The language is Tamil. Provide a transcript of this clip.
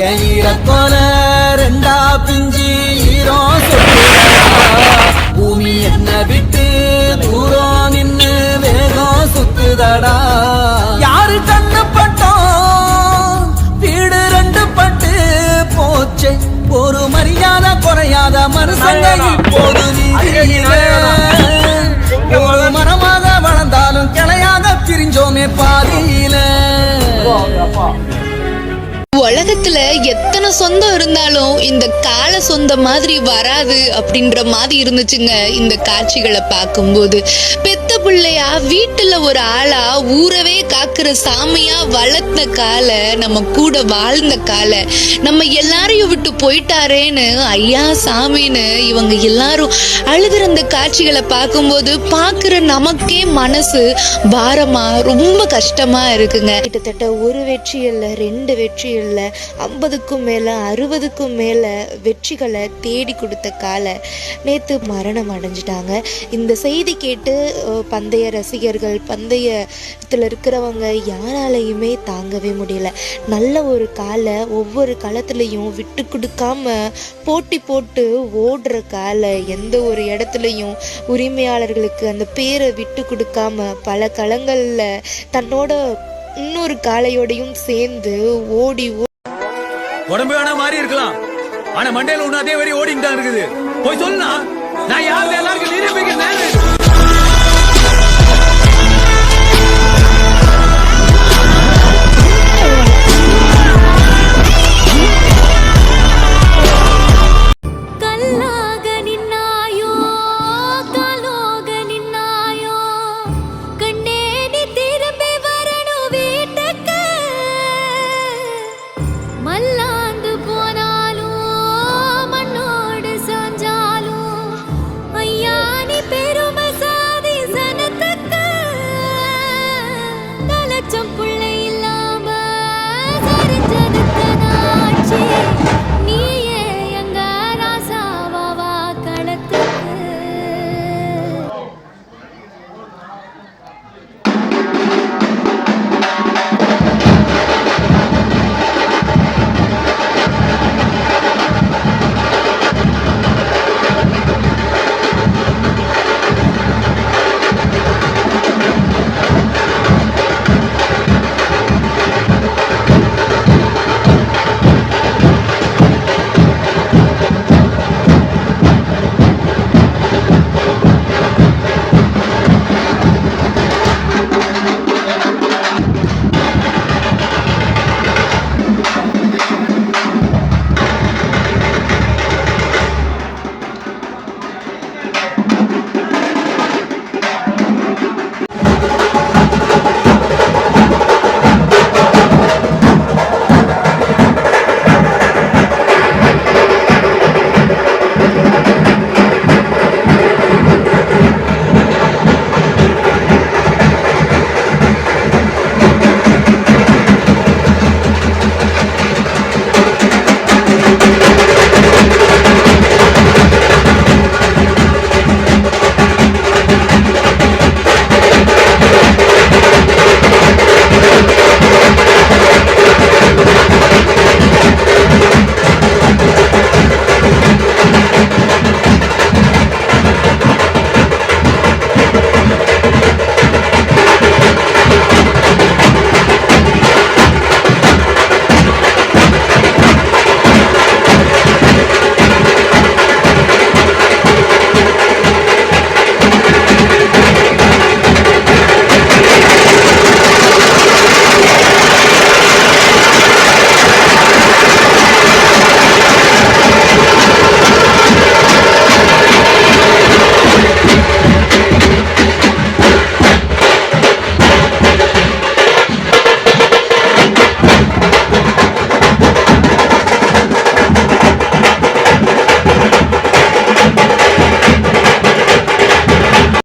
ஈரக்கோல ரெண்டா பிஞ்சி ஈரோ சுத்துதடா. பூமி என்ன விட்டு தூரம் நின்னு வேகம் சுத்துதடா. யாரு கண்ணு பட்டோம் வீடு ரெண்டு பட்டு போச்சே. ஒரு மரியாதை குறையாத மனுஷங்க இப்போது ஒரு மரமாக வளர்ந்தாலும் கிளையாக பிரிஞ்சோமே பாதியில. உலகத்துல எத்தனை சொந்தம் இருந்தாலும் இந்த கால சொந்தம் மாதிரி வராது அப்படின்ற மாதிரி இருந்துச்சுங்க இந்த காட்சிகளை பார்க்கும்போது. பெத்த பிள்ளையா வீட்டுல ஒரு ஆளா ஊரவே காக்குற சாமியா வளர்த்த கால நம்ம கூட வாழ்ந்த கால நம்ம எல்லாரையும் விட்டு போயிட்டாரேன்னு ஐயா சாமின்னு இவங்க எல்லாரும் அழுகிற அந்த காட்சிகளை பார்க்கும்போது பார்க்குற நமக்கே மனசு பாரமா ரொம்ப கஷ்டமா இருக்குங்க. கிட்டத்தட்ட ஒரு வெற்றி இல்லை ரெண்டு வெற்றி இல்லை ஐம்பதுக்கும் மேலே அறுபதுக்கும் மேலே வெற்றிகளை தேடி கொடுத்த காலை நேற்று மரணம் அடைஞ்சிட்டாங்க. இந்த செய்தி கேட்டு பந்தய ரசிகர்கள் பந்தயத்தில் இருக்கிறவங்க யாராலையுமே தாங்கவே முடியல. நல்ல ஒரு காலை ஒவ்வொரு களத்துலையும் விட்டு கொடுக்காம போட்டி போட்டு ஓடுற காலை எந்த ஒரு இடத்துலையும் உரிமையாளர்களுக்கு அந்த பேரை விட்டு கொடுக்காம பல களங்களில் தன்னோட இன்னொரு காளையோடையும் சேர்ந்து ஓடி உடம்பு வேணா மாறி இருக்கலாம். ஆனா மண்டையில ஒண்ணு அதே வரை ஓடிட்டு தான் இருக்குது. போய் சொல்லலாம் நான் யாரு எல்லாருக்கும் நிரூபிக்கிறேன்